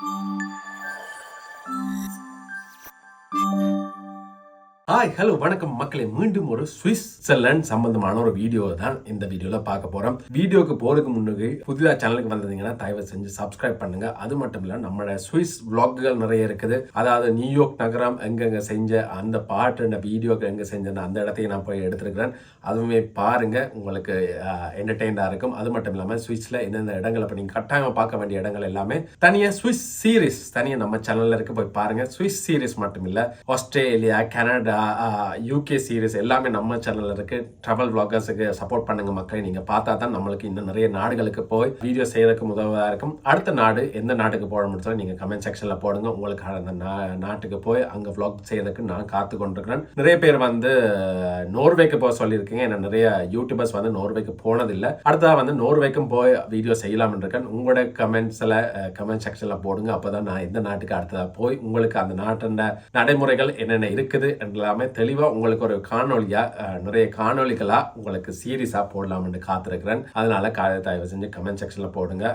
Thank you. Hi hello வணக்கம் மக்களே. மீண்டும் ஒரு சுவிட்சர்லாந்து சம்பந்தமான ஒரு வீடியோ தான் இந்த வீடியோல பார்க்க போறோம். வீடியோக்கு போறதுக்கு முன்னுக்கு புதிதா சேனலுக்கு வந்தீங்கன்னா தயவு செஞ்சு சப்ஸ்கிரைப் பண்ணுங்க. அது மட்டும் இல்ல நம்மளோட சுவிஸ் விளாக்குகள் நிறைய இருக்குது. அதாவது நியூயார்க் நகரம் எங்கெங்க செஞ்ச அந்த பாட்டு வீடியோக்கு எங்க செஞ்ச அந்த இடத்தையும் நான் போய் எடுத்திருக்கிறேன். அதுவுமே பாருங்க உங்களுக்கு என்டர்டெயினாக இருக்கும். அது மட்டும் இல்லாமல் சுவிஸ்ல எந்தெந்த இடங்களை இப்போ நீங்கள் கட்டாயமாக பார்க்க வேண்டிய இடங்கள் எல்லாமே தனியாக சுவிஸ் சீரிஸ் தனியாக நம்ம சேனல்ல இருக்கு. போய் பாருங்க. சுவிஸ் சீரிஸ் மட்டும் இல்லை ஆஸ்திரேலியா கனடா யூகே சீரீஸ் எல்லாமே நம்ம சேனலில் இருக்கு. ட்ராவல் விளாகர்ஸுக்கு சப்போர்ட் பண்ணுங்க மக்களை. நீங்கள் பார்த்தா தான் நம்மளுக்கு இன்னும் நிறைய நாடுகளுக்கு போய் வீடியோ செய்யறதுக்கு உதவியாக இருக்கும். அடுத்த நாடு எந்த நாட்டுக்கு போட முடிச்சாலும் நீங்கள் கமெண்ட் செக்ஷனில் போடுங்க. உங்களுக்கு அந்த நா- நாட்டுக்கு போய் அங்கே விளாக் செய்யறதுக்கு நான் காத்து கொண்டிருக்கிறேன் நிறைய பேர் வந்து நோர்வேக்கு போக சொல்லியிருக்கீங்க. ஏன்னா நிறைய யூடியூபர்ஸ் வந்து நோர்வேக்கு போனதில்லை. அடுத்ததாக வந்து நோர்வேக்கும் போய் வீடியோ செய்யலாம்னு இருக்கேன் உங்களோட கமெண்ட்ஸில் கமெண்ட் செக்ஷனில் போடுங்க. அப்பதான் நான் எந்த நாட்டுக்கு அடுத்ததாக போய் உங்களுக்கு அந்த நாட்டின் நடைமுறைகள் என்னென்ன இருக்குது எல்லாமே தெளிவாக உங்களுக்கு ஒரு காணொலியாக நிறைய காணொலிகளாக உங்களுக்கு சீரியஸாக போடலாம்னு காத்திருக்கிறேன். அதனால் காலையில் தயவு செஞ்சு கமெண்ட் செக்ஷனில் போடுங்க.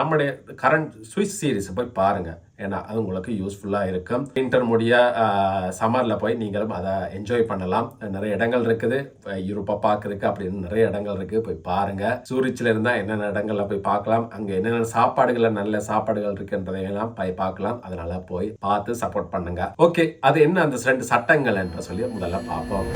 நம்முடைய கரண்ட் சுவிஸ் சீரிஸை போய் பாருங்கள் ஏன்னா அது உங்களுக்கு யூஸ்ஃபுல்லாக இருக்கும். இன்டர் முடியாக சம்மரில் போய் நீங்களும் அதை என்ஜாய் பண்ணலாம். நிறைய இடங்கள் இருக்குது. யூரோப்பா பார்க்குறதுக்கு அப்படின்னு நிறைய இடங்கள் இருக்குது போய் பாருங்கள் சூரிச்சில் இருந்தால் என்னென்ன இடங்களில் போய் பார்க்கலாம். அங்கே என்னென்ன சாப்பாடுகளில் நல்ல சாப்பாடுகள் இருக்குன்றதையெல்லாம் போய் பார்க்கலாம். அதனால் போய் பார்த்து சப்போர்ட் பண்ணுங்கள் ஓகே அது என்ன அந்த ரெண்டு சட்டங்கள் என்று சொல்லி முதல்ல பார்ப்போம்.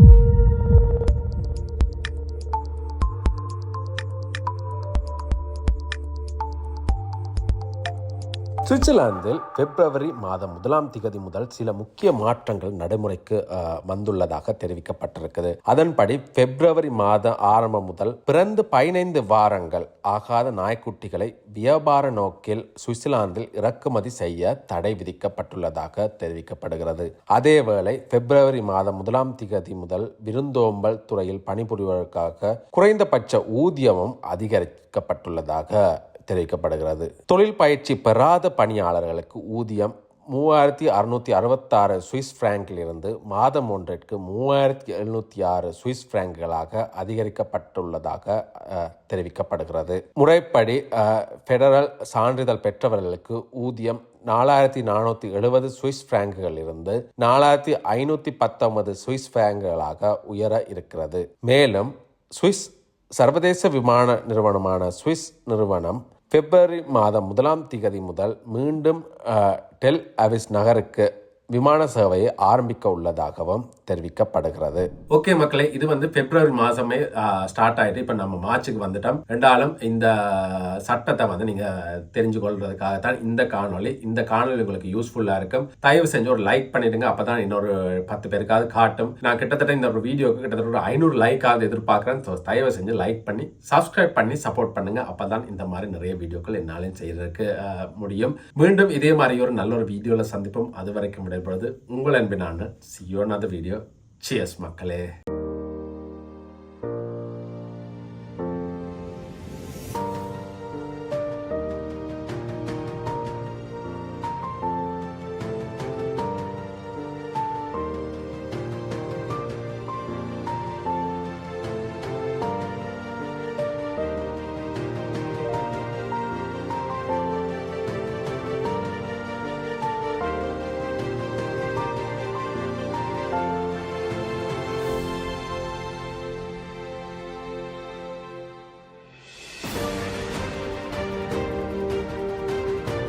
சுவிட்சர்லாந்தில் பிப்ரவரி மாதம் முதலாம் திகதி முதல் சில முக்கிய மாற்றங்கள் நடைமுறைக்கு அஹ், வந்துள்ளதாக தெரிவிக்கப்பட்டிருக்குது. அதன்படி பிப்ரவரி மாத ஆரம்பம் முதல் பிறந்து பதினைந்து வாரங்கள் ஆகாத நாய்க்குட்டிகளை வியாபார நோக்கில் சுவிட்சர்லாந்தில் இறக்குமதி செய்ய தடை விதிக்கப்பட்டுள்ளதாக தெரிவிக்கப்படுகிறது. அதேவேளை பிப்ரவரி மாதம் முதலாம் திகதி முதல் விருந்தோம்பல் துறையில் பணிபுரிவதற்காக குறைந்தபட்ச ஊதியமும் அதிகரிக்கப்பட்டுள்ளதாக தெரிவிக்கப்படுகிறது. தொழில் பயிற்சி பெறாத பணியாளர்களுக்கு ஊதியம் மூவாயிரத்தி அறுநூற்றி அறுபத்தாறு சுவிஸ் பிராங்கிலிருந்து மாதம் ஒன்றிற்கு மூவாயிரத்தி எழுநூத்தி ஆறு சுவிஸ் பிராங்குகளாக அதிகரிக்கப்பட்டுள்ளதாக தெரிவிக்கப்படுகிறது. முறைப்படி ஃபெடரல் சான்றிதழ் பெற்றவர்களுக்கு ஊதியம் நாலாயிரத்தி நானூற்றி எழுபது சுவிஸ் பிராங்குகளிலிருந்து நாலாயிரத்தி ஐநூற்றி பத்தொன்பது சுவிஸ் பிராங்குகளாக உயர இருக்கிறது. மேலும் சுவிஸ் சர்வதேச விமான நிறுவனமான சுவிஸ் நிறுவனம் பிப்ரவரி மாதம் முதலாம் திகதி முதல் மீண்டும் டெல் அவிஸ் நகருக்கு விமான சேவையை ஆரம்பிக்க உள்ளதாகவும் தெரிவிக்கப்படுகிறது. ஓகே மக்களே இது வந்து பிப்ரவரி மாதமே ஸ்டார்ட் ஆயிட்டு இப்போ நம்ம மார்ச்சுக்கு வந்துட்டோம். ரெண்டாலும் இந்த சட்டத்தை வந்து நீங்க தெரிஞ்சு கொள்றதுக்காகத்தான் இந்த காணொலி இந்த காணொலி உங்களுக்கு யூஸ்ஃபுல்லா இருக்கும். தயவு செஞ்சு ஒரு லைக் பண்ணிடுங்க அப்பதான் இன்னொரு பத்து பேருக்காவது காட்டும். நான் கிட்டத்தட்ட இந்த ஒரு வீடியோக்கு கிட்டத்தட்ட ஒரு ஐநூறு லைக்காவது எதிர்பார்க்குறேன். ஸோ தயவு செஞ்சு லைக் பண்ணி சப்ஸ்கிரைப் பண்ணி சப்போர்ட் பண்ணுங்க. அப்பதான் இந்த மாதிரி நிறைய வீடியோக்கள் என்னாலையும் செய்யறதுக்கு முடியும். மீண்டும் இதே மாதிரி ஒரு நல்ல ஒரு வீடியோவில் சந்திப்போம். அது வரைக்கும் விடைபடுது உங்கள் நான் சியோனாத வீடியோ சியஸ் மக்களே